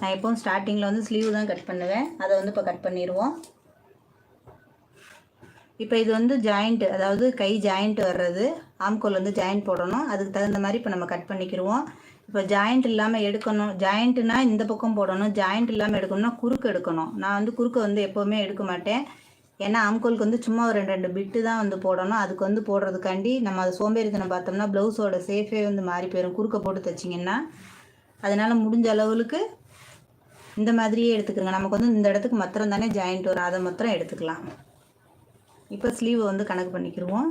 நான் எப்பவும் ஸ்டார்டிங்கில் வந்து ஸ்லீவ் தான் கட் பண்ணுவேன். அதை வந்து இப்போ கட் பண்ணிடுவோம் இப்போ இது வந்து ஜாயிண்ட் அதாவது கை ஜாயிண்ட் வர்றது. ஆம்கோல் வந்து ஜாயிண்ட் போடணும். அதுக்கு தகுந்த மாதிரி இப்போ நம்ம கட் பண்ணிக்கிடுவோம் இப்போ ஜாயிண்ட் இல்லாமல் எடுக்கணும். ஜாயிண்ட்னா இந்த பக்கம் போடணும். ஜாயிண்ட் இல்லாமல் எடுக்கணும்னா குறுக்கு எடுக்கணும். நான் வந்து குறுக்கு வந்து எப்போவுமே எடுக்க மாட்டேன். ஏன்னா ஆம்கோலுக்கு வந்து சும்மா ஒரு ரெண்டு ரெண்டு பிட்டு தான் வந்து போடணும். அதுக்கு வந்து போடுறதுக்காண்டி நம்ம அதை சோம்பேறித்தனம் பார்த்தோம்னா ப்ளவுஸோட சேஃபே வந்து மாறி போயிடும் குறுக்க போட்டு தைச்சிங்கன்னா. அதனால் முடிஞ்ச அளவுக்கு இந்த மாதிரியே எடுத்துக்கிறோங்க. நமக்கு வந்து இந்த இடத்துக்கு மாத்திரம் தானே ஜாயிண்ட் வரும் அதை மாத்திரம் எடுத்துக்கலாம். இப்போ ஸ்லீவை வந்து கணக்கு பண்ணிக்கிடுவோம்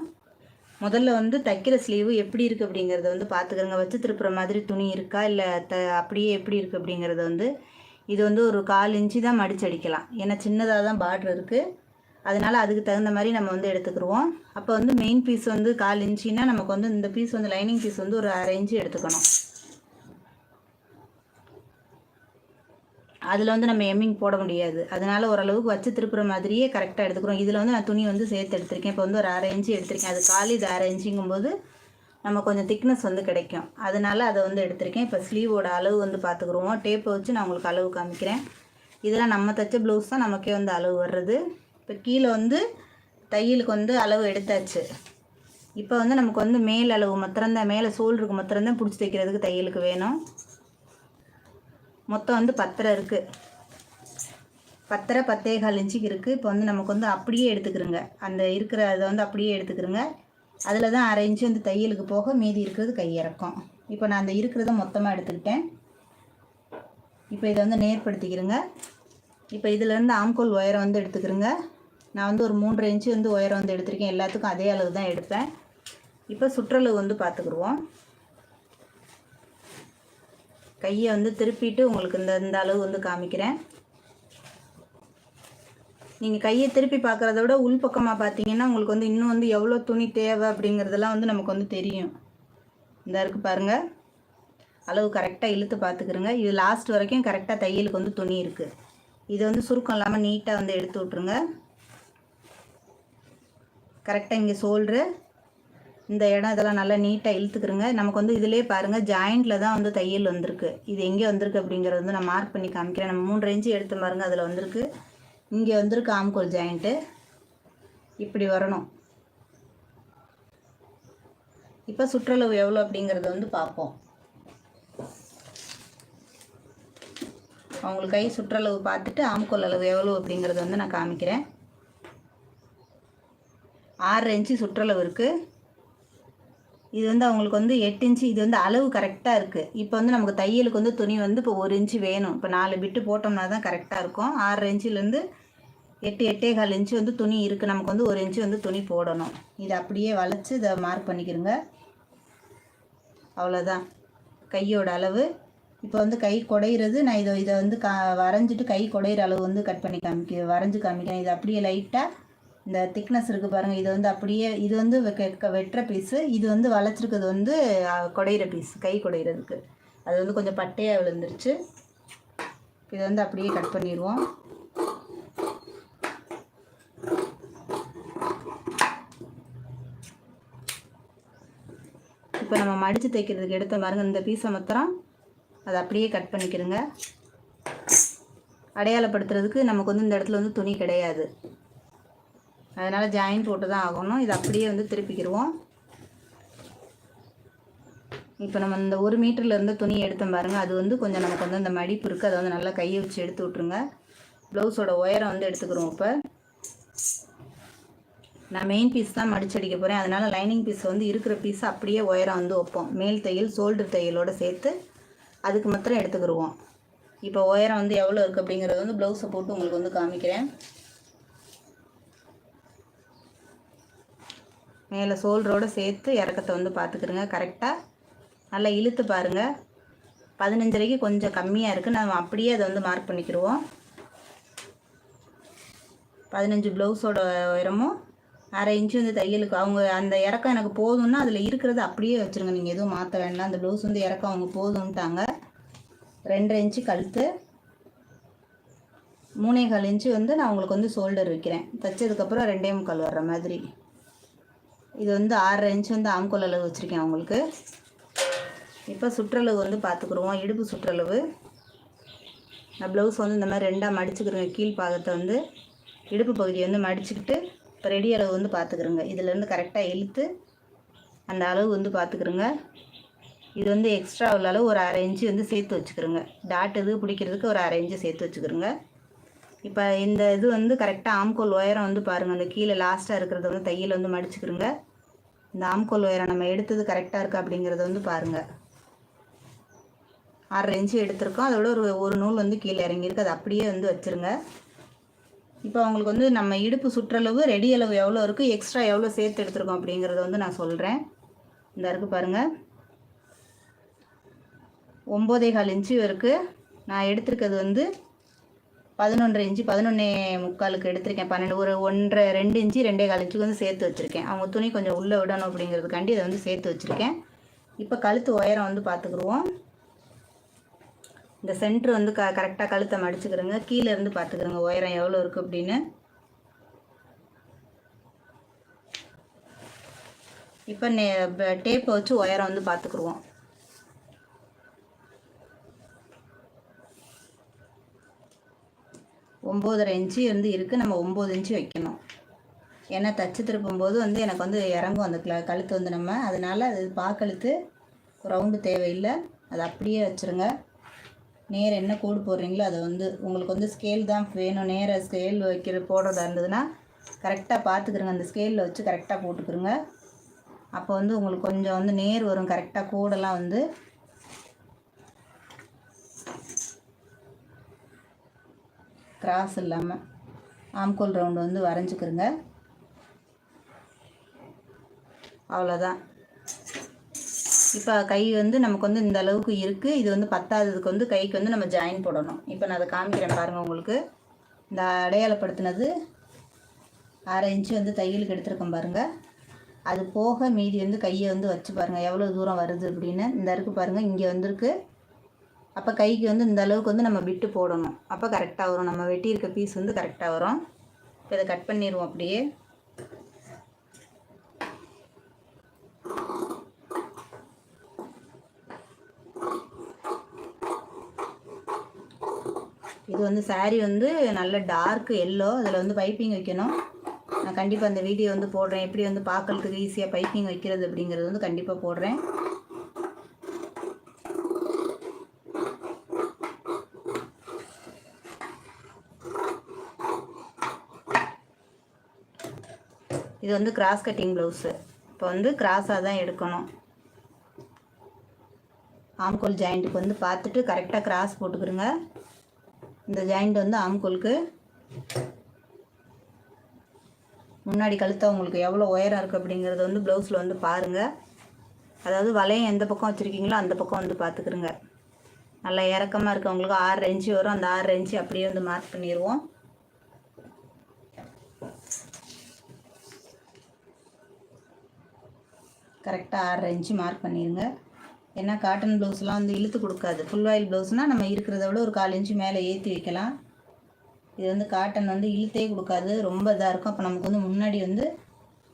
முதல்ல வந்து தைக்கிற ஸ்லீவு எப்படி இருக்குது அப்படிங்கிறத வந்து பார்த்துக்கிறங்க வச்சு திருப்புற மாதிரி துணி இருக்கா? இல்லை த அப்படியே எப்படி இருக்குது அப்படிங்கிறத வந்து இது வந்து ஒரு கால் இன்ச்சு தான் மடிச்சு அடிக்கலாம். ஏன்னா சின்னதாக தான் பார்டர் இருக்குது அதனால் அதுக்கு தகுந்த மாதிரி நம்ம வந்து எடுத்துக்கிடுவோம் அப்போ வந்து மெயின் பீஸ் வந்து கால் இன்ச்சின்னா நமக்கு வந்து இந்த பீஸ் வந்து லைனிங் பீஸ் வந்து ஒரு அரை இன்ச்சு எடுத்துக்கணும். அதில் வந்து நம்ம எம்மிங் போட முடியாது. அதனால ஓரளவுக்கு வச்சு திருப்புற மாதிரியே கரெக்டாக எடுத்துக்கிறோம். இதில் வந்து நான் துணி வந்து சேர்த்து எடுத்திருக்கேன். இப்போ வந்து ஒரு அரை இன்ச்சு எடுத்திருக்கேன். அது காலி இது அரை இன்ச்சுங்கும்போது நம்ம கொஞ்சம் திக்னஸ் வந்து கிடைக்கும். அதனால அதை வந்து எடுத்திருக்கேன். இப்போ ஸ்லீவோட அளவு வந்து பார்த்துக்குருவோம் டேப்பை வச்சு நான் உங்களுக்கு அளவு காமிக்கிறேன். இதெல்லாம் நம்ம தைச்ச ப்ளவுஸ் தான் நமக்கே வந்து அளவு வர்றது. இப்போ கீழே வந்து தையலுக்கு வந்து அளவு எடுத்தாச்சு. இப்போ வந்து நமக்கு வந்து மேல் அளவு மாத்திரம்தான் மேலே சோல்ருக்கு மாத்திரம்தான் பிடிச்சி தைக்கிறதுக்கு தையலுக்கு வேணும். மொத்தம் வந்து பத்தரை இருக்குது பத்தரை பத்தே கால் இன்ச்சுக்கு இருக்குது இப்போ வந்து நமக்கு வந்து அப்படியே எடுத்துக்கிறோங்க. அந்த இருக்கிற அதை வந்து அப்படியே எடுத்துக்கிறோங்க. அதில் தான் அரை இன்ச்சு வந்து தையலுக்கு போக மீதி இருக்கிறது கையிறக்கும் இப்போ நான் அந்த இருக்கிறத மொத்தமாக எடுத்துக்கிட்டேன். இப்போ இதை வந்து நேர்படுத்திக்கிறேங்க. இப்போ இதுலேருந்து ஆம்கோல் உயரம் வந்து எடுத்துக்கிறேங்க. நான் வந்து ஒரு மூன்றரை இன்ச்சு வந்து உயரம் வந்து எடுத்திருக்கேன். எல்லாத்துக்கும் அதே அளவு தான் எடுப்பேன். இப்போ சுற்றளவு வந்து பார்த்துக்குருவோம். கையை வந்து திருப்பிட்டு உங்களுக்கு இந்த இந்த அளவு வந்து காமிக்கிறேன். நீங்கள் கையை திருப்பி பார்க்குறத விட உள் பக்கமாக பார்த்தீங்கன்னா உங்களுக்கு வந்து இன்னும் வந்து எவ்வளோ துணி தேவை அப்படிங்கிறதெல்லாம் வந்து நமக்கு வந்து தெரியும். இந்த இருக்கு பாருங்கள் அளவு கரெக்டாக இழுத்து பார்த்துக்கிறோங்க. இது லாஸ்ட் வரைக்கும் கரெக்டாக தையலுக்கு வந்து துணி இருக்குது இது வந்து சுருக்கம் இல்லாமல் நீட்டாக வந்து எடுத்து விட்ருங்க கரெக்டாக இங்கே சோல்ட்ரு இந்த இடம் இதெல்லாம் நல்லா நீட்டாக இழுத்துக்கிறோங்க நமக்கு வந்து இதிலே பாருங்கள் ஜாயிண்டில் தான் வந்து தையல் வந்திருக்கு. இது எங்கே வந்திருக்கு அப்படிங்கிறது வந்து நான் மார்க் பண்ணி காமிக்கிறேன். நம்ம மூணு ரேஞ்சு எடுத்து பாருங்கள் அதில் வந்திருக்கு. இங்கே வந்திருக்கு ஆம்கோல் ஜாயிண்ட்டு இப்படி வரணும். இப்போ சுற்றளவு எவ்வளோ அப்படிங்கிறத வந்து பார்ப்போம். அவங்களுக்கு கை சுற்றளவு பார்த்துட்டு ஆம்கோல் அளவு எவ்வளோ அப்படிங்கிறத வந்து நான் காமிக்கிறேன். ஆறரை இன்ச்சு சுற்றளவு இருக்குது இது வந்து அவங்களுக்கு வந்து எட்டு இன்ச்சு இது வந்து அளவு கரெக்டாக இருக்குது இப்போ வந்து நமக்கு தையலுக்கு வந்து துணி வந்து இப்போ ஒரு இன்ச்சு வேணும். இப்போ நாலு பிட்டு போட்டோம்னா தான் கரெக்டாக இருக்கும். ஆறரை இன்ச்சிலேருந்து எட்டு எட்டே கால் இன்ச்சு வந்து துணி இருக்குது நமக்கு வந்து ஒரு இன்ச்சு வந்து துணி போடணும். இதை அப்படியே வளைச்சி இதை மார்க் பண்ணிக்கிறோங்க அவ்வளோதான் கையோட அளவு. இப்போ வந்து கை குடையிறது நான் இதை இதை வந்து கா வரைஞ்சிட்டு கை குடையிற அளவு வந்து கட் பண்ணி காமிக்க வரைஞ்சி காமிக்கிறேன். இது அப்படியே லைட்டாக இந்த திக்னஸ் இருக்குது பாருங்கள் இது வந்து அப்படியே இது வந்து வெ- க- வெட்டுற பீஸு இது வந்து வளைச்சிருக்கிறது வந்து குடையிற பீஸ் கை குடையிறதுக்கு. அது வந்து கொஞ்சம் பட்டையாக விழுந்துருச்சு. இதை வந்து அப்படியே கட் பண்ணிடுவோம். இப்போ நம்ம மடித்து தைக்கிறதுக்கு எடுத்த பாருங்க இந்த பீஸை மாத்திரம் அதை அப்படியே கட் பண்ணிக்கிறோங்க அடையாளப்படுத்துறதுக்கு நமக்கு வந்து இந்த இடத்துல வந்து துணி கிடையாது. அதனால் ஜாயின் போட்டு தான் ஆகணும். இதை அப்படியே வந்து திருப்பிக்கிடுவோம் இப்போ நம்ம இந்த ஒரு மீட்டர்லேருந்து துணி எடுத்தோம் பாருங்கள் அது வந்து கொஞ்சம் நமக்கு வந்து அந்த மடிப்பு இருக்குது அதை வந்து நல்லா கையை வச்சு எடுத்து விட்ருங்க ப்ளவுஸோட உயரம் வந்து எடுத்துக்கிறோம் இப்போ. நான் மெயின் பீஸ் தான் மடிச்சடிக்க போகிறேன் அதனால் லைனிங் பீஸ் வந்து இருக்கிற பீஸை அப்படியே உயரம் வந்து வைப்போம். மேல் தையல் ஷோல்டர் தையலோட சேர்த்து அதுக்கு மாத்திரம் எடுத்துக்கிடுவோம் இப்போ உயரம் வந்து எவ்வளோ இருக்குது அப்படிங்கிறது வந்து ப்ளவுஸை போட்டு உங்களுக்கு வந்து காமிக்கிறேன். மேலே சோல்டரோடு சேர்த்து இறக்கத்தை வந்து பார்த்துக்கிறங்க கரெக்டாக நல்லா இழுத்து பாருங்கள் பதினஞ்சரைக்கு கொஞ்சம் கம்மியாக இருக்குது நம்ம அப்படியே அதை வந்து மார்க் பண்ணிக்கிடுவோம் பதினஞ்சு ப்ளவுஸோட உயரமும் அரை இன்ச்சு வந்து தையலுக்கு அவங்க அந்த இறக்கம் எனக்கு போதும்னா அதில் இருக்கிறத அப்படியே வச்சுருங்க. நீங்கள் எதுவும் மாற்ற வேண்டாம். அந்த ப்ளவுஸ் வந்து இறக்கம் அவங்க போதும்ட்டாங்க. ரெண்டரை இன்ச்சு கழுத்து மூணே கால் இன்ச்சு வந்து நான் உங்களுக்கு வந்து ஷோல்டர் வைக்கிறேன். தைச்சதுக்கப்புறம் ரெண்டே முக்கால் வர்ற மாதிரி. இது வந்து ஆறரை இன்ச் வந்து ஆம்கோல் அளவு வச்சுருக்கேன் அவங்களுக்கு. இப்போ சுற்றளவு வந்து பார்த்துக்குருவோம் இடுப்பு சுற்றளவு. நான் ப்ளவுஸ் வந்து இந்த மாதிரி ரெண்டாக மடிச்சுக்கிறேங்க கீழ் பாகத்தை வந்து இடுப்பு பகுதியை வந்து மடிச்சுக்கிட்டு இப்போ ரெடி அளவு வந்து பார்த்துக்குறோங்க இதுலேருந்து கரெக்டாக இழுத்து அந்த அளவு வந்து பார்த்துக்குறோங்க இது வந்து எக்ஸ்ட்ரா உள்ள அளவு ஒரு அரை இன்ச்சு வந்து சேர்த்து வச்சுக்கிறோங்க டாட் இது பிடிக்கிறதுக்கு ஒரு அரை இன்ச்சு சேர்த்து வச்சுக்கிறோங்க இப்போ இந்த இது வந்து கரெக்டாக ஆம்கோல் உயரம் வந்து பாருங்கள் அந்த கீழே லாஸ்ட்டாக இருக்கிறத வந்து தையல் வந்து மடிச்சுக்கிறோங்க இந்த ஆம்கோல் உயரம் நம்ம எடுத்தது கரெக்டாக இருக்கா அப்படிங்கிறத வந்து பாருங்கள் ஆறரை இன்ச்சு எடுத்திருக்கோம். அதோட ஒரு ஒரு நூல் வந்து கீழே இறங்கியிருக்கு. அது அப்படியே வந்து வச்சுருங்க. இப்போ அவங்களுக்கு வந்து நம்ம இடுப்பு சுற்றளவு ரெடி அளவு எவ்வளோ இருக்குது எக்ஸ்ட்ரா எவ்வளோ சேர்த்து எடுத்துருக்கோம் அப்படிங்கிறத வந்து நான் சொல்கிறேன் இந்த இருக்குது பாருங்கள் ஒம்போதே கால் இன்ச்சு இருக்குது நான் எடுத்திருக்கிறது வந்து பதினொன்றரை இன்ச்சு பதினொன்னே முக்காலுக்கு எடுத்திருக்கேன். பன்னெண்டு ஒரு ஒன்றரை ரெண்டு இன்ச்சு ரெண்டே கால் இன்ச்சுக்கு வந்து சேர்த்து வச்சுருக்கேன். அவங்க துணி கொஞ்சம் உள்ளே விடணும் அப்படிங்கிறதுக்காண்டி இதை வந்து சேர்த்து வச்சுருக்கேன். இப்போ கழுத்து உயரம் வந்து பார்த்துக்குருவோம். இந்த சென்ட்ரு வந்து க கரெக்டாக கழுத்தை மடிச்சுக்கிறோங்க. கீழே இருந்து பார்த்துக்கிறோங்க உயரம் எவ்வளோ இருக்குது அப்படின்னு. இப்போ நே டேப்பை வச்சு உயரம் வந்து பார்த்துக்குருவோம். ஒம்போதரை இன்ச்சு வந்து இருக்குது நம்ம ஒம்பது இன்ச்சு வைக்கணும். ஏன்னா தச்சு திருப்பும்போது வந்து எனக்கு வந்து இறங்கும் அந்த கழுத்து வந்து நம்ம. அதனால் அது பாக்கழுத்து ரவுண்டு தேவையில்லை. அது அப்படியே வச்சுருங்க. நேர் என்ன கூடு போடுறீங்களோ அதை வந்து உங்களுக்கு வந்து ஸ்கேல் தான் வேணும். நேராக ஸ்கேல் வைக்கிற போடுறதா இருந்ததுன்னா கரெக்டாக பார்த்துக்கிறங்க அந்த ஸ்கேலில் வச்சு கரெக்டாக போட்டுக்கிறோங்க அப்போ வந்து உங்களுக்கு கொஞ்சம் வந்து நேர் வரும். கரெக்டாக கூடெல்லாம் வந்து கிராஸ் இல்லாமல் ஆம்கோல் ரவுண்டு வந்து வரைஞ்சிக்கிருங்க. அவ்வளோதான் இப்போ கை வந்து நமக்கு வந்து இந்த அளவுக்கு இருக்குது இது வந்து பத்தாததுக்கு வந்து கைக்கு வந்து நம்ம ஜாயின் போடணும். இப்போ நான் அதை காமிக்கிறேன் பாருங்கள் உங்களுக்கு. இந்த அடையாளப்படுத்தினது அரை இன்ச்சு வந்து தையலுக்கு எடுத்துருக்கேன் பாருங்கள் அது போக மீதி வந்து கையை வந்து வச்சு பாருங்கள் எவ்வளோ தூரம் வருது அப்படின்னு. இந்த இருக்கு பாருங்கள் இங்கே வந்திருக்கு. அப்போ கைக்கு வந்து இந்த அளவுக்கு வந்து நம்ம விட்டு போடணும். அப்போ கரெக்டாக வரும். நம்ம வெட்டியிருக்க பீஸ் வந்து கரெக்டாக வரும். இப்போ இதை கட் பண்ணிடுவோம் அப்படியே. இது வந்து saree வந்து நல்ல டார்க் எல்லோ அதில் வந்து பைப்பிங் வைக்கணும். நான் கண்டிப்பாக அந்த வீடியோ வந்து போடுறேன். எப்படி வந்து பார்க்கறதுக்கு ஈஸியாக பைப்பிங் வைக்கிறது அப்படிங்கிறது வந்து கண்டிப்பாக போடுறேன். இது வந்து கிராஸ் கட்டிங் ப்ளவுஸு இப்போ வந்து கிராஸாக தான் எடுக்கணும். ஆம்கோல் ஜாயிண்ட்டுக்கு வந்து பார்த்துட்டு கரெக்டாக கிராஸ் போட்டுக்கிறோங்க இந்த ஜாயிண்ட் வந்து ஆம்கோலுக்கு முன்னாடி கழுத்தா உங்களுக்கு எவ்வளோ உயரம் இருக்குது அப்படிங்கிறது வந்து ப்ளவுஸில் வந்து பாருங்கள் அதாவது வளையம் எந்த பக்கம் வச்சுருக்கீங்களோ அந்த பக்கம் வந்து பார்த்துக்குருங்க. நல்லா இறக்கமாக இருக்கவங்களுக்கு ஆறு இன்ச்சு வரும். அந்த ஆறு இன்ச்சு அப்படியே வந்து மார்க் பண்ணிடுவோம் கரெக்டாக ஆறரை இன்ச்சு மார்க் பண்ணிடுங்க ஏன்னா காட்டன் ப்ளவுஸ்லாம் வந்து இழுத்து கொடுக்காது. ஃபுல் ஆயில் ப்ளவுஸ்னால் நம்ம இருக்கிறத விட ஒரு கால் இன்ச்சு மேலே ஏற்றி வைக்கலாம். இது வந்து காட்டன் வந்து இழுத்தே கொடுக்காது. ரொம்ப இதாக இருக்கும். அப்போ நமக்கு வந்து முன்னாடி வந்து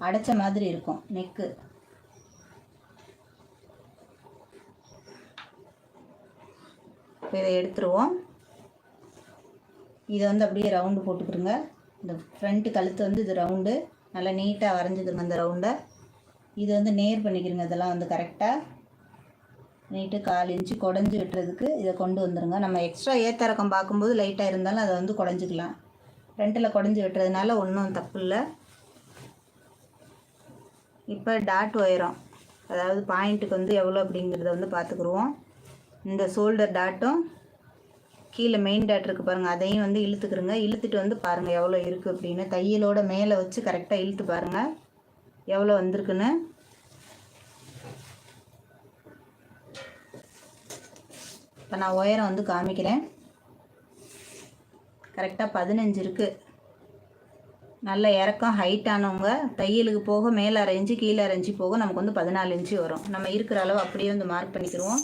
அடைச்ச மாதிரி இருக்கும். நெக்கு இப்போ இதை எடுத்துருவோம். இதை வந்து அப்படியே ரவுண்டு போட்டுக்கிறோங்க இந்த ஃப்ரண்ட்டு கழுத்து வந்து இது ரவுண்டு நல்லா நீட்டாக வரைஞ்சிக்கிறோங்க இந்த ரவுண்டை இது வந்து நேர் பண்ணிக்கிறங்க இதெல்லாம் வந்து கரெக்டாக நீட்டு கால் இன்ச்சு குடஞ்சி விட்டுறதுக்கு இதை கொண்டு வந்துடுங்க நம்ம எக்ஸ்ட்ரா ஏத்தரக்கம் பார்க்கும்போது லைட்டாக இருந்தாலும் அதை வந்து குடஞ்சிக்கலாம். ஃப்ரண்ட்டில் குடஞ்சி விட்டுறதுனால ஒன்றும் தப்பு இல்லை. இப்போ டாட் உயரம். அதாவது பாயிண்ட்டுக்கு வந்து எவ்வளோ அப்படிங்கிறத வந்து பார்த்துக்குருவோம். இந்த ஷோல்டர் டாட்டும் கீழே மெயின் டாட் இருக்குது பாருங்கள் அதையும் வந்து இழுத்துக்கிறோங்க இழுத்துட்டு வந்து பாருங்கள் எவ்வளோ இருக்குது அப்படின்னு. தையலோட மேலே வச்சு கரெக்டாக இழுத்து பாருங்கள் எவ்வளோ வந்திருக்குன்னு? இப்போ நான் உயரம் வந்து காமிக்கிறேன். கரெக்டாக பதினஞ்சு இருக்குது நல்ல இறக்கம் ஹைட்டானவங்க தையலுக்கு போக மேலே அரை இன்ச்சு கீழே அரை இன்ச்சு போக நமக்கு வந்து பதினாலு இன்ச்சு வரும். நம்ம இருக்கிற அளவு அப்படியே வந்து மார்க் பண்ணிக்கிடுவோம்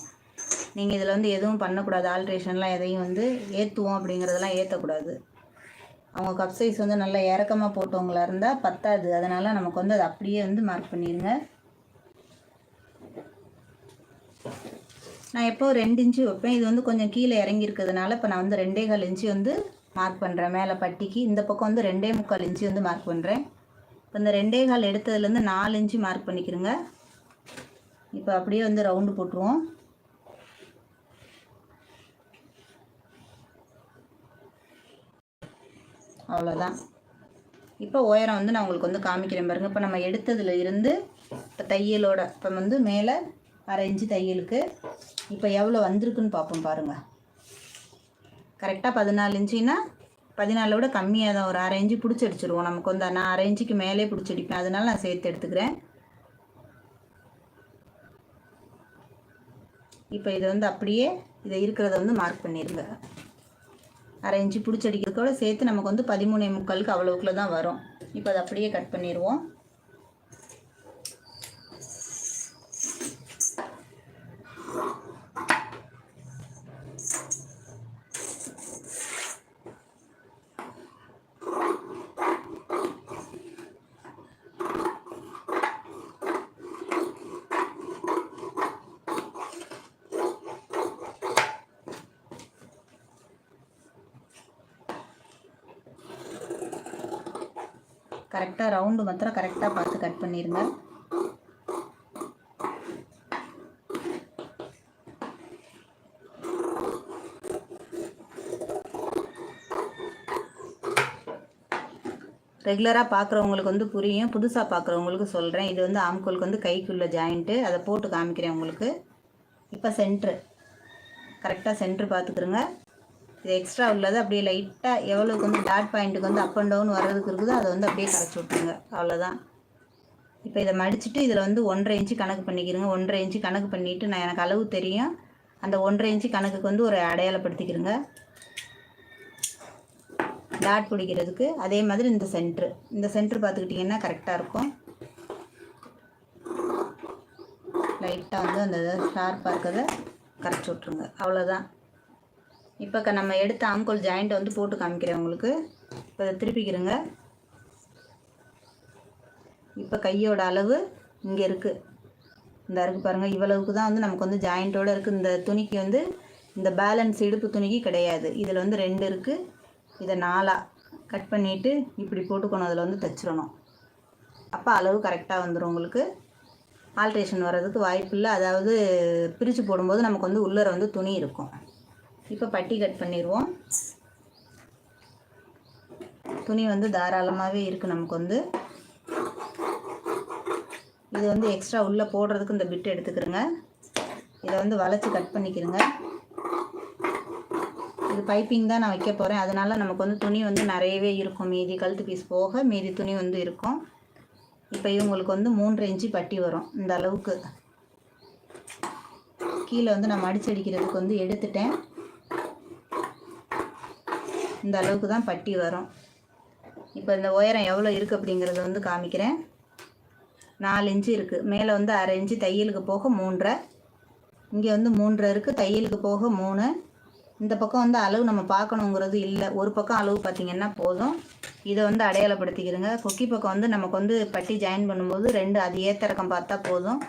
நீங்கள் இதில் வந்து எதுவும் பண்ணக்கூடாது. ஆல்ட்ரேஷன்லாம் எதையும் வந்து ஏற்றுவோம் அப்படிங்கிறதெல்லாம் ஏற்றக்கூடாது அவங்க கப் சைஸ் வந்து நல்லா இறக்கமாக போட்டவங்களா இருந்தால் பத்தாது. அதனால் நமக்கு வந்து அதை அப்படியே வந்து மார்க் பண்ணிடுங்க நான் எப்போ ரெண்டு இன்ச்சு வைப்பேன். இது வந்து கொஞ்சம் கீழே இறங்கியிருக்கிறதுனால இப்போ நான் வந்து ரெண்டே கால் இன்ச்சு வந்து மார்க் பண்ணுறேன் மேலே பட்டிக்கு இந்த பக்கம் வந்து ரெண்டே முக்கால் இன்ச்சு வந்து மார்க் பண்ணுறேன் இப்போ இந்த ரெண்டே கால் எடுத்ததுலேருந்து நாலு இன்ச்சு மார்க் பண்ணிக்கிறேங்க இப்போ அப்படியே வந்து ரவுண்டு போட்டுருவோம். அவ்வளோதான் இப்போ உயரம் வந்து நான் உங்களுக்கு வந்து காமிக்கிறேன் பாருங்கள் இப்போ நம்ம எடுத்ததுல இருந்து இப்போ தையலோட இப்போ வந்து மேலே அரை இன்ச்சு தையலுக்கு இப்போ எவ்வளோ வந்திருக்குன்னு பார்ப்போம் பாருங்கள் கரெக்டாக பதினாலு இன்ச்சுன்னா பதினாலை விட கம்மியாக தான். ஒரு அரை இன்ச்சு பிடிச்சி அடிச்சிருவோம். நமக்கு வந்து நான் அரை இன்ச்சுக்கு மேலே பிடிச்சி அடிப்பேன். அதனால நான் சேர்த்து எடுத்துக்கிறேன். இப்போ இதை வந்து அப்படியே இதை இருக்கிறத வந்து மார்க் பண்ணிடுங்க அரை இன்ச்சு பிடிச்சி அடிக்கிறதோட சேர்த்து நமக்கு வந்து பதிமூணே முக்காலுக்கு அவ்வளோக்குள்ள தான் வரும். இப்போ அதை அப்படியே கட் பண்ணிடுவோம் கரெக்டாக ரவுண்டு மாத்திரம் கரெக்டாக பார்த்து கட் பண்ணிடுங்க ரெகுலராக பார்க்குறவங்களுக்கு வந்து புரியும். புதுசாக பார்க்குறவங்களுக்கு சொல்கிறேன் இது வந்து ஆம்கோலுக்கு வந்து கைக்குள்ளே ஜாயிண்ட்டு அதை போட்டு காமிக்கிறேன் உங்களுக்கு. இப்போ சென்ட்ரு கரெக்டாக சென்ட்ரு பார்த்துக்குருங்க இது எக்ஸ்ட்ரா உள்ளது. அப்படியே லைட்டாக எவ்வளோக்கு வந்து டாட் பாயிண்ட்டுக்கு வந்து அப் அண்ட் டவுன் வர்றதுக்கு இருக்குதோ அதை வந்து அப்படியே கரைச்சி விட்ருங்க அவ்வளோதான் இப்போ இதை மடிச்சுட்டு இதில் வந்து ஒன்றரை இன்ச்சு கணக்கு பண்ணிக்கிறங்க. ஒன்றரை இன்ச்சு கணக்கு பண்ணிவிட்டு நான் எனக்கு அளவு தெரியும். அந்த ஒன்றரை இன்ச்சு கணக்குக்கு வந்து ஒரு அடையாளப்படுத்திக்கிறங்க. டாட் பிடிக்கிறதுக்கு அதே மாதிரி இந்த சென்ட்ரு இந்த சென்ட்ரு பார்த்துக்கிட்டிங்கன்னா கரெக்டாக இருக்கும். லைட்டாக வந்து அந்த ஷார்ப்பாக இருக்கிறத கரைச்சி விட்ருங்க அவ்வளோதான் இப்போ க- நம்ம எடுத்த ஆம்கோல் ஜாயிண்ட்டை வந்து போட்டு காமிக்கிறேன் உங்களுக்கு. இப்போ இதை திருப்பிக்கிறங்க இப்போ கையோட அளவு இங்கே இருக்குது இந்த இருக்குது பாருங்கள் இவ்வளவுக்கு தான் வந்து நமக்கு வந்து ஜாயிண்ட்டோடு இருக்குது இந்த துணிக்கு வந்து இந்த பேலன்ஸ் இடுப்பு துணிக்கு கிடையாது. இதில் வந்து ரெண்டு இருக்குது இதை நாலாக கட் பண்ணிவிட்டு இப்படி போட்டுக்கணும். அதில் வந்து தைச்சிடணும். அப்போ அளவு கரெக்டாக வந்துடும் உங்களுக்கு. ஆல்ட்ரேஷன் வர்றதுக்கு வாய்ப்பு இல்லை. அதாவது பிரித்து போடும்போது நமக்கு வந்து உள்ளர வந்து துணி இருக்கும். இப்போ பட்டி கட் பண்ணிடுவோம் துணி வந்து தாராளமாகவே இருக்குது நமக்கு வந்து. இது வந்து எக்ஸ்ட்ரா உள்ளே போடுறதுக்கு இந்த பிட்டு எடுத்துக்கிறேங்க. இதை வந்து வளைச்சி கட் பண்ணிக்கிறேங்க. இது பைப்பிங் தான் நான் வைக்க போகிறேன் அதனால் நமக்கு வந்து துணி வந்து நிறையவே இருக்கும். மீதி கழுத்து பீஸ் போக மீதி துணி வந்து இருக்கும். இப்போ இவங்களுக்கு வந்து மூன்றரை இன்ச்சு பட்டி வரும் இந்த அளவுக்கு. கீழே வந்து நான் மடிச்சு அடிக்கிறதுக்கு வந்து எடுத்துட்டேன். இந்த அளவுக்கு தான் பட்டி வரும். இப்போ இந்த உயரம் எவ்வளோ இருக்குது அப்படிங்கிறத வந்து காமிக்கிறேன். நாலு இன்ச்சு இருக்குது மேலே வந்து அரை இன்ச்சு தையலுக்கு போக மூன்றரை. இங்கே வந்து மூன்றரை இருக்குது தையலுக்கு போக மூணு. இந்த பக்கம் வந்து அளவு நம்ம பார்க்கணுங்கிறது இல்லை. ஒரு பக்கம் அளவு பார்த்திங்கன்னா போதும். இதை வந்து அடையாளப்படுத்திக்கிறங்க. கொக்கி பக்கம் வந்து நமக்கு வந்து பட்டி ஜாயின் பண்ணும்போது ரெண்டு அது ஏத்தரக்கம் பார்த்தா போதும்.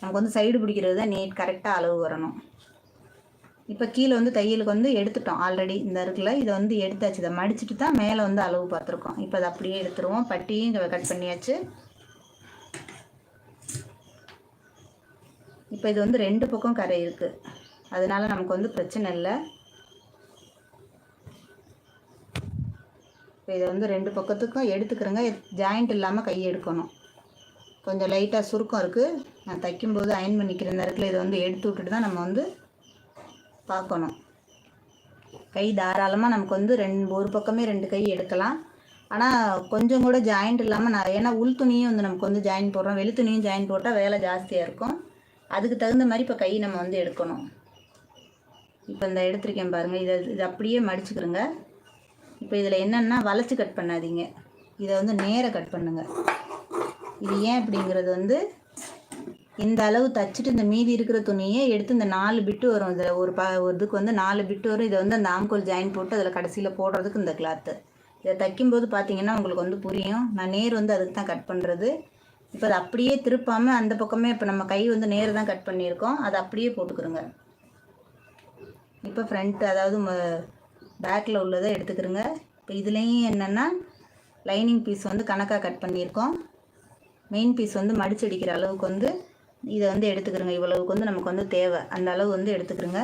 நமக்கு வந்து சைடு பிடிக்கிறது தான் நீட் கரெக்டாக அளவு வரணும். இப்போ கீழே வந்து தையலுக்கு வந்து எடுத்துட்டோம். ஆல்ரெடி இந்த இருக்குல்ல இதை வந்து எடுத்தாச்சு. இதை மடிச்சுட்டு தான் மேலே வந்து அளவு பார்த்துருக்கோம். இப்போ அதை அப்படியே எடுத்துருவோம். பட்டியும் இங்கே கட் பண்ணியாச்சு. இப்போ இது வந்து ரெண்டு பக்கம் கரை இருக்குது அதனால நமக்கு வந்து பிரச்சனை இல்லை. இப்போ இதை வந்து ரெண்டு பக்கத்துக்கும் எடுத்துக்கிறேங்க. ஜாயிண்ட் இல்லாமல் கை எடுக்கணும். கொஞ்சம் லைட்டாக சுருக்கம் இருக்குது நான் தைக்கும்போது அயன் இந்த அருக்கில் இதை வந்து எடுத்து விட்டுட்டு தான் நம்ம வந்து பார்க்கணும். கை தாராளமாக நமக்கு வந்து ரெண்டு ஒரு பக்கமே ரெண்டு கை எடுக்கலாம். ஆனால் கொஞ்சம் கூட ஜாயிண்ட் இல்லாமல் நான் ஏன்னா உள் துணியும் வந்து நமக்கு வந்து ஜாயின் போடுறோம். வெளி துணியும் ஜாயின் போட்டால் வேலை ஜாஸ்தியாக இருக்கும். அதுக்கு தகுந்த மாதிரி இப்போ கை நம்ம வந்து எடுக்கணும். இப்போ இந்த எடுத்திருக்கேன் பாருங்கள் இதை இது அப்படியே மடிச்சுக்கிறோங்க இப்போ இதில் என்னென்னா வளைச்சி கட் பண்ணாதீங்க. இதை வந்து நேராக கட் பண்ணுங்க. இது ஏன் அப்படிங்கிறது வந்து இந்த அளவு தச்சுட்டு இந்த மீதி இருக்கிற துணியை எடுத்து இந்த நாலு பிட்டு வரும். இதில் ஒரு ப ஒரு இதுக்கு வந்து நாலு பிட்டு வரும். இதை வந்து அந்த ஆம்கோல் ஜாயின் போட்டு அதில் கடைசியில் போடுறதுக்கு இந்த கிளாத்து இதை தைக்கும்போது பார்த்தீங்கன்னா உங்களுக்கு வந்து புரியும். நான் நேர் வந்து அதுக்கு தான் கட் பண்ணுறது இப்போ அது அப்படியே திருப்பாமல் அந்த பக்கமே இப்போ நம்ம கை வந்து நேர் தான் கட் பண்ணியிருக்கோம். அதை அப்படியே போட்டுக்கிறோங்க. இப்போ ஃப்ரண்ட் அதாவது பேக்கில் உள்ளதை எடுத்துக்கிறோங்க. இப்போ இதுலேயும் என்னென்னா லைனிங் பீஸ் வந்து கணக்காக கட் பண்ணியிருக்கோம். மெயின் பீஸ் வந்து மடிச்சடிக்கிற அளவுக்கு வந்து இதை வந்து எடுத்துக்கிறோங்க. இவ்வளவுக்கு வந்து நமக்கு வந்து தேவை. அந்த அளவு வந்து எடுத்துக்கிறோங்க.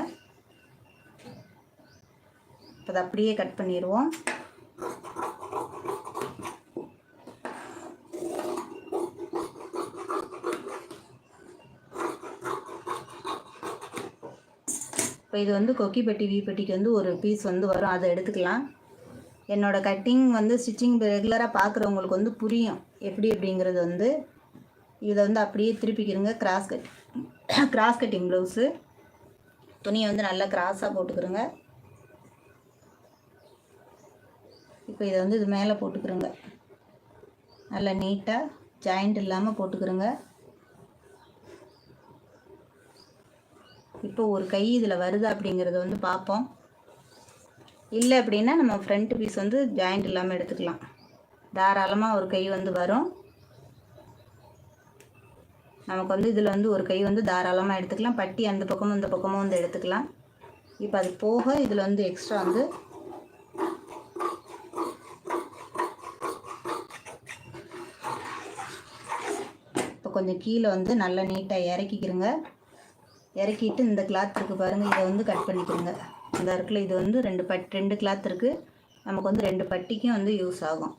இப்போ அதை அப்படியே கட் பண்ணிடுவோம். இப்போ இது வந்து கொக்கி பெட்டி வீ பெட்டிக்கு வந்து ஒரு பீஸ் வந்து வரும். அதை எடுத்துக்கலாம். என்னோடய கட்டிங் வந்து ஸ்டிச்சிங் ரெகுலராக பார்க்குறவங்களுக்கு வந்து புரியும். எப்படி அப்படிங்கிறது வந்து இதை வந்து அப்படியே திருப்பிக்கிறங்க cross cut cross cutting blouse துணியை வந்து நல்லா கிராஸாக போட்டுக்கிறோங்க. இப்போ இதை வந்து இது மேலே போட்டுக்கிறோங்க. நல்லா நீட்டாக ஜாயிண்ட் இல்லாமல் போட்டுக்கிறோங்க. இப்போ ஒரு கை இதில் வருது அப்படிங்கிறத வந்து பார்ப்போம். இல்லை அப்படின்னா நம்ம ஃப்ரண்ட் பீஸ் வந்து ஜாயிண்ட் இல்லாமல் எடுத்துக்கலாம். தாராளமாக ஒரு கை வந்து வரும். நமக்கு வந்து இதில் வந்து ஒரு கை வந்து தாராளமாக எடுத்துக்கலாம். பட்டி அந்த பக்கமும் இந்த பக்கமும் வந்து எடுத்துக்கலாம். இப்போ அது போக இதில் வந்து எக்ஸ்ட்ரா வந்து இப்போ கொஞ்சம் கீழே வந்து நல்லா நீட்டாக இறக்கிக்கிறங்க இறக்கிட்டு இந்த கிளாத் இருக்குது பாருங்கள் இதை வந்து கட் பண்ணிக்கிறங்க இந்த இருக்குல்ல இது வந்து ரெண்டு பட் ரெண்டு கிளாத் இருக்குது நமக்கு வந்து ரெண்டு பட்டிக்கும் வந்து யூஸ் ஆகும்.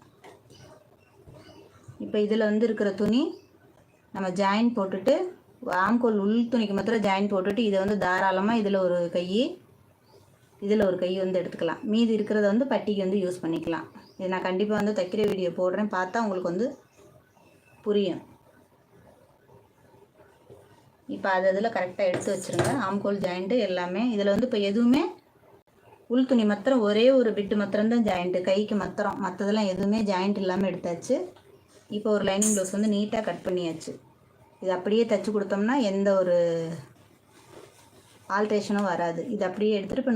இப்போ இதில் வந்து இருக்கிற துணி நம்ம ஜாயின் போட்டுட்டு ஆம்கோல் உள் துணிக்கு மாத்திரம் ஜாயின் போட்டுட்டு இதை வந்து தாராளமாக இதில் ஒரு கை இதில் ஒரு கை வந்து எடுத்துக்கலாம். மீதி இருக்கிறத வந்து பட்டிக்கு வந்து யூஸ் பண்ணிக்கலாம். இது நான் கண்டிப்பாக வந்து தைக்கிற வீடியோ போடுறேன். பார்த்தா உங்களுக்கு வந்து புரியும். இப்போ அது இதில் கரெக்டாக எடுத்து வச்சுருங்க. ஆம்கோல் ஜாயிண்ட்டு எல்லாமே. இதில் வந்து இப்போ எதுவுமே உள் துணி மாத்திரம் ஒரே ஒரு பிட்டு மாத்திரம்தான் ஜாயிண்ட்டு கைக்கு மாத்திரம். மற்றதெல்லாம் எதுவுமே ஜாயிண்ட் இல்லாமல் எடுத்தாச்சு. இப்போ ஒரு லைனிங் ப்ளவுஸ் வந்து நீட்டாக கட் பண்ணியாச்சு. இது அப்படியே தைச்சி கொடுத்தோம்னா எந்த ஒரு ஆல்ட்ரேஷனும் வராது. இது அப்படியே எடுத்துகிட்டு